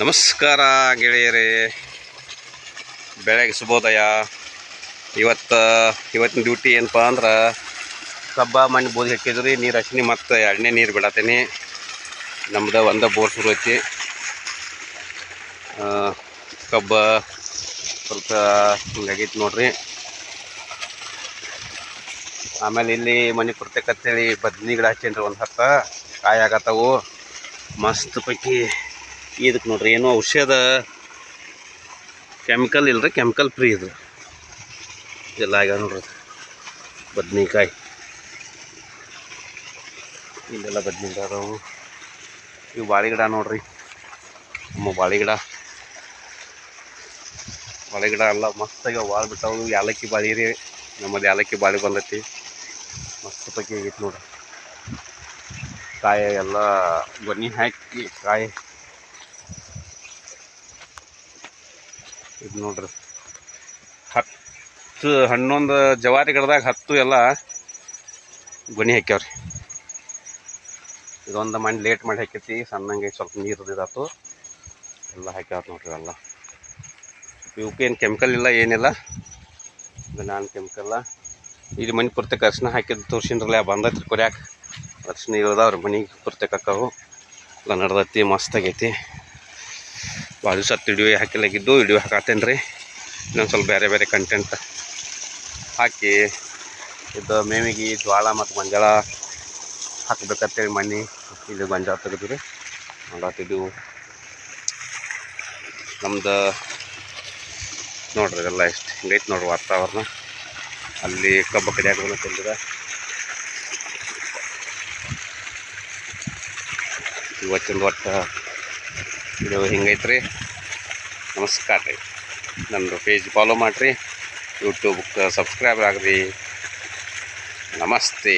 ನಮಸ್ಕಾರ ಗೆಳೆಯರೇ. ಬೆಳಗ್ಗೆ ಶುಭೋದಯ. ಇವತ್ತು, ಇವತ್ತಿನ ಡ್ಯೂಟಿ ಏನಪ್ಪ ಅಂದ್ರೆ ಕಬ್ಬ, ಮಣ್ಣು, ಬೋದಿ ಹಾಕಿದ್ರಿ, ನೀರು ಹಚ್ಚಿನಿ ಮತ್ತು ಎರಡನೇ ನೀರು ಬಿಡತ್ತೀನಿ ನಮ್ದು ಒಂದು ಬೋರ್ ಶುರು ಐತಿ. ಕಬ್ಬ ಸ್ವಲ್ಪ ಹಿಂಗಾಗೈತಿ ನೋಡ್ರಿ. ಆಮೇಲೆ ಇಲ್ಲಿ ಮನೆ ಕೊಡ್ತಕ್ಕಂಥೇಳಿ ಬದ್ನಿ ಗಿಡ ಹಚ್ಚೇನ್ರಿ ಒಂದು ಹತ್ತ. ಕಾಯಿ ಆಗತ್ತವು. ಮಸ್ತ್ ಪೈಕಿ ಇದಕ್ಕೆ ನೋಡ್ರಿ, ಏನೋ ಔಷಧ ಕೆಮಿಕಲ್ ಇಲ್ಲರಿ ಕೆಮಿಕಲ್ ಫ್ರೀ ಇದು ಎಲ್ಲ ಆಗ್ಯಾವ ನೋಡ್ರಿ. ಬದ್ನಿಕಾಯಿ. ಇಲ್ಲೆಲ್ಲ ಬದ್ನಿ ಗಿಡ ಅದಾವು. ಇವು ಬಾಳೆ ಗಿಡ ನೋಡ್ರಿ. ನಮ್ಮ ಬಾಳೆ ಗಿಡ. ಬಾಳೆ ಗಿಡ ಎಲ್ಲ ಮಸ್ತಾಗಿ ಭಾಳ ಬಿಟ್ಟಾವು. ಯಾಲಕ್ಕಿ ಬಾಳೆ ರೀ ನಮ್ಮದು ಯಾಲಕ್ಕಿ ಬಾಳೆ ಬಂದೈತಿ. ಮಸ್ತ್ ಪೈಕಿ ಆಗೈತಿ ನೋಡ್ರಿ. ಕಾಯಿ ಎಲ್ಲ ಬನ್ನಿ ಹಾಕಿ, ಕಾಯಿ. ಇದು ನೋಡ್ರಿ. ಹತ್ತು ಹನ್ನೊಂದು ಜವಾರಿ ಗಿಡದಾಗ ಹತ್ತು ಎಲ್ಲ ಗೊನಿ ಹಾಕ್ಯಾವ್ರಿ. ಇದೊಂದು ಮಣ್ಣು ಲೇಟ್ ಮಾಡಿ ಹಾಕೈತಿ, ಸಣ್ಣಂಗೆ ಸ್ವಲ್ಪ ನೀರು ಇದಾತು. ಎಲ್ಲ ಹಾಕ್ಯಾವ ನೋಡ್ರಿ ಎಲ್ಲ. ಇವಕ್ಕೆ ಏನು ಕೆಮಿಕಲ್ ಇಲ್ಲ, ಏನಿಲ್ಲ. ಇದು ನಾನ್ ಕೆಮಿಕಲ್ಲ ಇದು ಮನೆ ಪೂರ್ತಕ್ಕೆ ಅರ್ಶಿನ ಹಾಕಿದ್ದು ತೋರ್ಸಿನ್ರಲ್ಲ ಬಂದೈತ್ರಿ ಕೊರ್ಯಾಕೆ. ಅರ್ಶಿನ ಇಳ್ದಾವ್ರಿ ಮನೆಗೆ ಪೂರ್ತಕ್ಕೆ ಹಾಕವು ಎಲ್ಲ ನಡ್ದೈತಿ, ಮಸ್ತ್ ಆಗೈತಿ. ಭಾಳ ದಿವಸ ವಿಡಿಯೋ ಹಾಕಿಲಾಗಿದ್ದು ವಿಡಿಯೋ ಹಾಕತ್ತೇನೆ ರೀ. ಇನ್ನೊಂದು ಸ್ವಲ್ಪ ಬೇರೆ ಬೇರೆ ಕಂಟೆಂಟ್ ಹಾಕಿ. ಇದು ಮೇವಿಗೆ ಜ್ವಾಳ ಮತ್ತು ಗೊಂಜಾಳ ಹಾಕ್ಬೇಕಂತೇಳಿ ಮನೆ ಇದು ಗೊಂಜಾಳ ತೆಗೆದ್ರಿ ನೋಡತ್ತಿದ್ದೆವು ನಮ್ದು ನೋಡ್ರಿ ಎಲ್ಲ ಎಷ್ಟು ಹಿಂಗೈತೆ ನೋಡ್ರಿ ವಾತಾವರಣ. ಅಲ್ಲಿ ಕಬ್ಬ ಕಡಿಯಾಕ ಬಂದಿದೆ ಇವತ್ತಿನ ಒಟ್ಟು ಇದು ರೀ ನಮಸ್ಕಾರ ರೀ. ನನ್ನ ಪೇಜ್ ಫಾಲೋ ಮಾಡಿರಿ. ಯೂಟ್ಯೂಬ್ಗೆ ಸಬ್ಸ್ಕ್ರೈಬ್ ಆಗ್ರಿ. ನಮಸ್ತೆ.